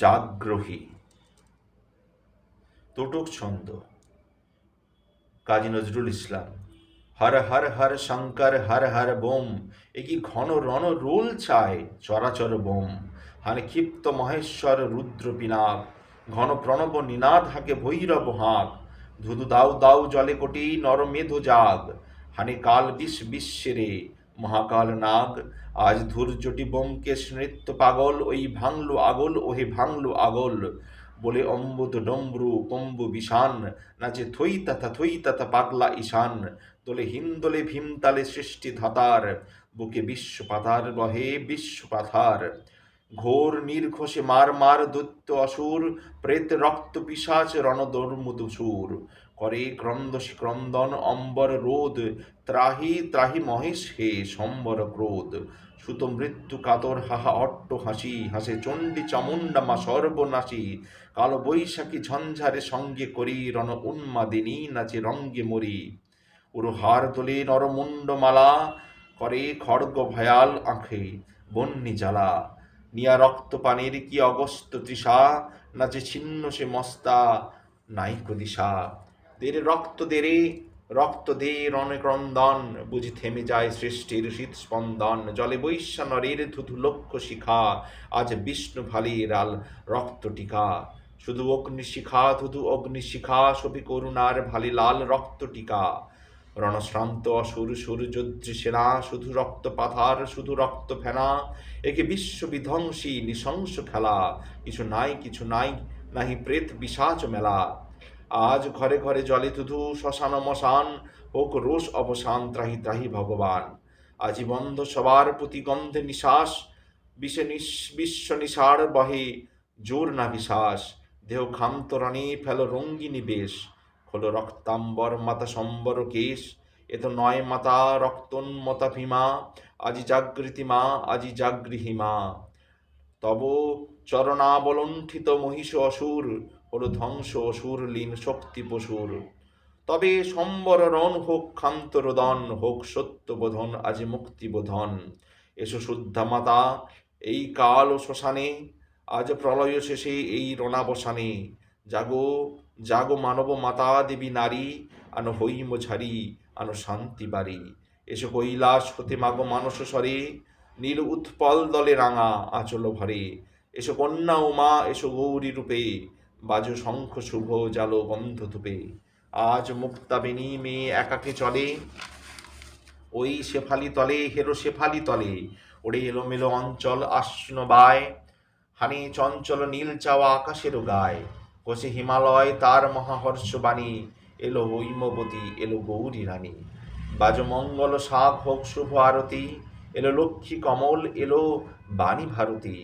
জাগ্রহী। তোটক ছন্দ। কাজী নজরুল ইসলাম, হর হর হর শঙ্কর, হর হর বোম, এ কি ঘন রণ রোল চায় চরাচর বোম? হানে ক্ষিপ্ত মহেশ্বর রুদ্র পিনাক, ঘন প্রণব নিনাদ হাকে ভৈরব হাঁক, ধুধু দাউ দাউ জলে কোটি নরমেধো জাগ, হানে কাল বিশ বিশ্বেরে মহাকাল নাগ, আজ ধূর্যটি বোমকেশ নৃত্য পাগল, ওই ভাঙলো আগল, ওহে ভাঙলো আগল। বলে অম্বুত ডম্বরু কম্বু বিষান নাচে থই তথা থই তথা পাগলা ঈশান। দোলে হিন্দোলে ভীমতালে সৃষ্টি ধাতার, বুকে বিশ্ব পাথার বহে বিশ্ব পাথার ঘোর নির্ঘোষে মার মার দৈত্য অসুর, প্রেত রক্ত পিসাচ রণদর্মুদ সুর করে ক্রন্দসী ক্রন্দন, অম্বর রোদ, ত্রাহি ত্রাহি মহেশ হে সম্বর ক্রোধ। সুত মৃত্যু কাতর হাহা অট্ট হাসি, হাসে চণ্ডী চামুণ্ডা মা সর্বনাশী। কালো বৈশাখী ঝঞ্ঝারে সঙ্গে করি রণ উন্মাদিনী নাচে রঙ্গে মরি। উরু হার তোলে নরমুণ্ড মালা করে খড়গ ভয়াল আঁখে বন্যি জ্বালা। নিয়া রক্ত পানির কি অগস্ত তৃষা? নাচে ছিন্ন সে মস্তা নাইক দিশা। দেরে রক্ত দেরে, রক্ত দে রণক্রন্দন বুঝি থেমে যায় সৃষ্টির শীত স্পন্দন। জলে বৈশ্যা নরের ধুধু লক্ষ্য শিখা, আজ বিষ্ণু ভালির আল রক্ত টিকা। শুধু অগ্নিশিখা, ধুধু অগ্নিশিখা, সবি করুণার ভালি লাল রক্ত টিকা। রণশ্রান্ত অসুর সুর সেনা শুধু রক্ত পাথার শুধু রক্ত ফেনা। একে বিশ্ব বিধ্বংসী, নৃশংস খেলা। কিছু নাই কিছু নাই, নাহি প্রেত বিশাচ মেলা। আজ ঘরে ঘরে জলে তুধু শ্মশান মশান হোক রোষ অবসান, ত্রাহি ত্রাহি ভগবান। আজি বন্ধ সবার প্রতি গন্ধে নিশ্বাস নিঃ বিশ্ব নিশার বহে, জোর না বিশ্বাস। দেহ খান্তরণে ফেল রঙ্গিনী বেশ। হলো রক্তাম্বর মাতা সম্বর কেশ, এ তো নয় মাতা রক্তোন্মতা ভীমা, আজি জাগৃতি মা, আজি জাগৃহী মা। তব চরণাবলণ্ঠিত মহিষ অসুর, হলো ধ্বংস অসুর, লীন শক্তি পশুর। তবে সম্বর রণ হোক ক্ষান্তরোদন হোক সত্যবোধন আজি মুক্তিবোধন এসো শুদ্ধা মাতা, এই কাল ও শ্মশানে, আজ প্রলয় শেষে এই রণাবসানে। জাগো জাগো মানব মাতা দেবী নারী, আনো হইম ঝাড়ি আনো শান্তি বাড়ি। এসো কৈলাস হতে মাগো মানস স্বরে, নীল উৎপল দলে রাঙা আঁচল ভরে। এসো কন্যা উমা, এসো গৌরী রূপে, বাজো শঙ্খ শুভ জালো গন্ধ ধূপে। আজ মুক্তাবিনী মেয়ে একাকে চলে, ওই শেফালি তলে, হেরো শেফালি তলে। ওড়ে এলোমেলো অঞ্চল আশ্ন বায়, হানি চঞ্চল নীল চাওয়া আকাশেরও গায়। কষে হিমালয় তার মহাহর্ষবাণী এলো হৈমবতী এলো গৌরী রানী। বাজ মঙ্গল শাক হোক শুভ আরতি। এলো লক্ষ্মী কমল, এলো বাণী ভারতী।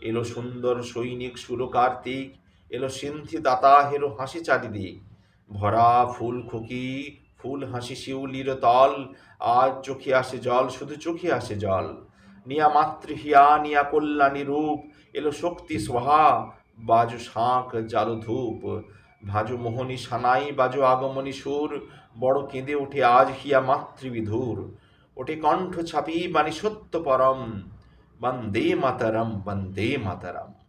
এলো সুন্দর সৈনিক সুরকার্তিক। এলো সিন্ধি দাতা হেরো হাসি চারিদিক ভরা ফুল খুকি, ফুল হাসি শিউলির তল। আজ চোখে আসে জল, শুধু চোখে আসে জল। নিয়া মাতৃহিয়া, নিয়া কল্যাণী রূপ। এলো শক্তি সোহা বাজু শাঁখ, জালু ধূপ, ভাজু মোহনী সানাই, বাজু আগমনী সুর, বড় কেঁদে ওঠে আজ হিয়া মাতৃবিধুর। ওঠে কণ্ঠ ছাপি বাণী সত্য পরম, বন্দে মাতারম বন্দে মাতারম।